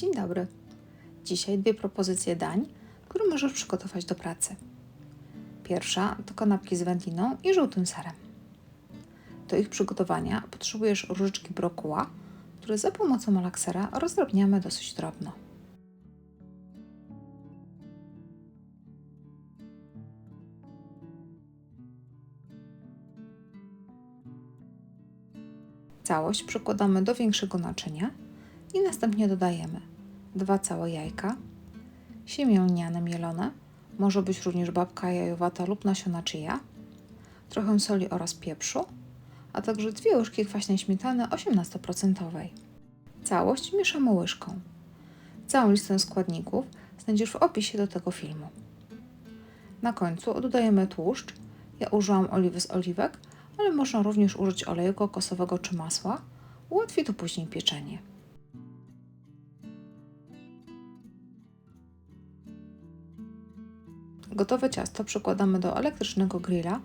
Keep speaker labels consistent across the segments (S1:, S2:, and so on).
S1: Dzień dobry. Dzisiaj dwie propozycje dań, które możesz przygotować do pracy. Pierwsza to kanapki z wędliną i żółtym serem. Do ich przygotowania potrzebujesz różyczki brokuła, które za pomocą malaksera rozdrobniamy dosyć drobno. Całość przykładamy do większego naczynia i następnie dodajemy dwa całe jajka, siemię lniane mielone, może być również babka jajowata lub nasiona chia, trochę soli oraz pieprzu, a także dwie łyżki kwaśnej śmietany 18%. Całość mieszamy łyżką. Całą listę składników znajdziesz w opisie do tego filmu. Na końcu dodajemy tłuszcz. Ja użyłam oliwy z oliwek, ale można również użyć oleju kokosowego czy masła. Ułatwi to później pieczenie. Gotowe ciasto przykładamy do elektrycznego grilla.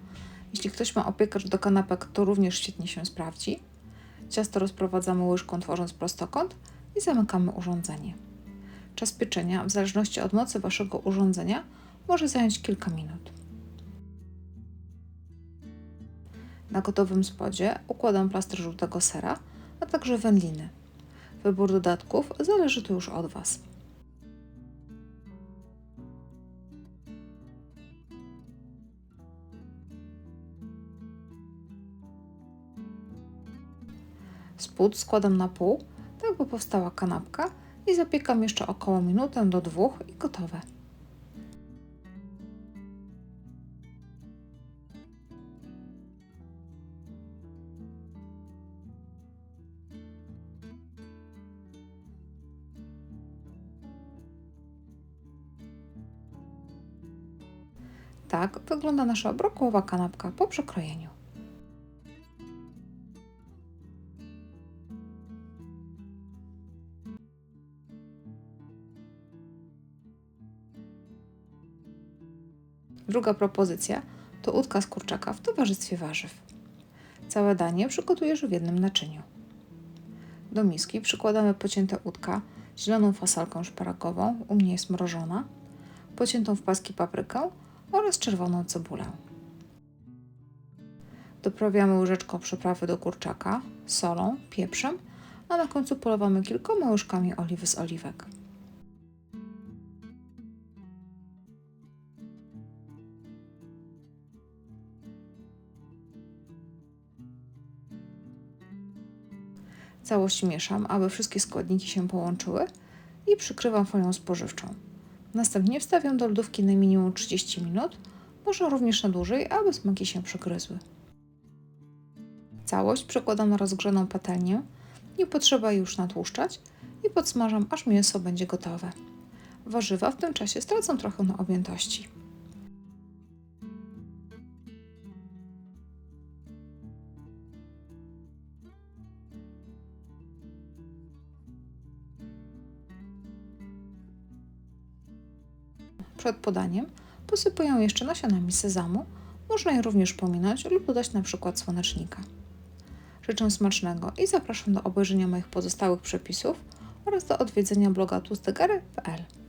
S1: Jeśli ktoś ma opiekacz do kanapek, to również świetnie się sprawdzi. Ciasto rozprowadzamy łyżką, tworząc prostokąt i zamykamy urządzenie. Czas pieczenia, w zależności od mocy Waszego urządzenia, może zająć kilka minut. Na gotowym spodzie układam plaster żółtego sera, a także wędliny. Wybór dodatków zależy tu już od Was. Spód składam na pół, tak by powstała kanapka i zapiekam jeszcze około minutę do dwóch i gotowe. Tak wygląda nasza brokułowa kanapka po przekrojeniu. Druga propozycja to udka z kurczaka w towarzystwie warzyw. Całe danie przygotujesz w jednym naczyniu. Do miski przykładamy pocięte udka, zieloną fasolkę szparagową, u mnie jest mrożona, pociętą w paski paprykę oraz czerwoną cebulę. Doprawiamy łyżeczką przyprawy do kurczaka, solą, pieprzem, a na końcu polewamy kilkoma łyżkami oliwy z oliwek. Całość mieszam, aby wszystkie składniki się połączyły i przykrywam folią spożywczą. Następnie wstawiam do lodówki na minimum 30 minut, można również na dłużej, aby smaki się przegryzły. Całość przekładam na rozgrzaną patelnię, nie potrzeba już natłuszczać i podsmażam, aż mięso będzie gotowe. Warzywa w tym czasie stracą trochę na objętości. Przed podaniem posypuję jeszcze nasionami sezamu. Można je również pominąć lub dodać na przykład słonecznika. Życzę smacznego i zapraszam do obejrzenia moich pozostałych przepisów oraz do odwiedzenia bloga tłustygary.pl.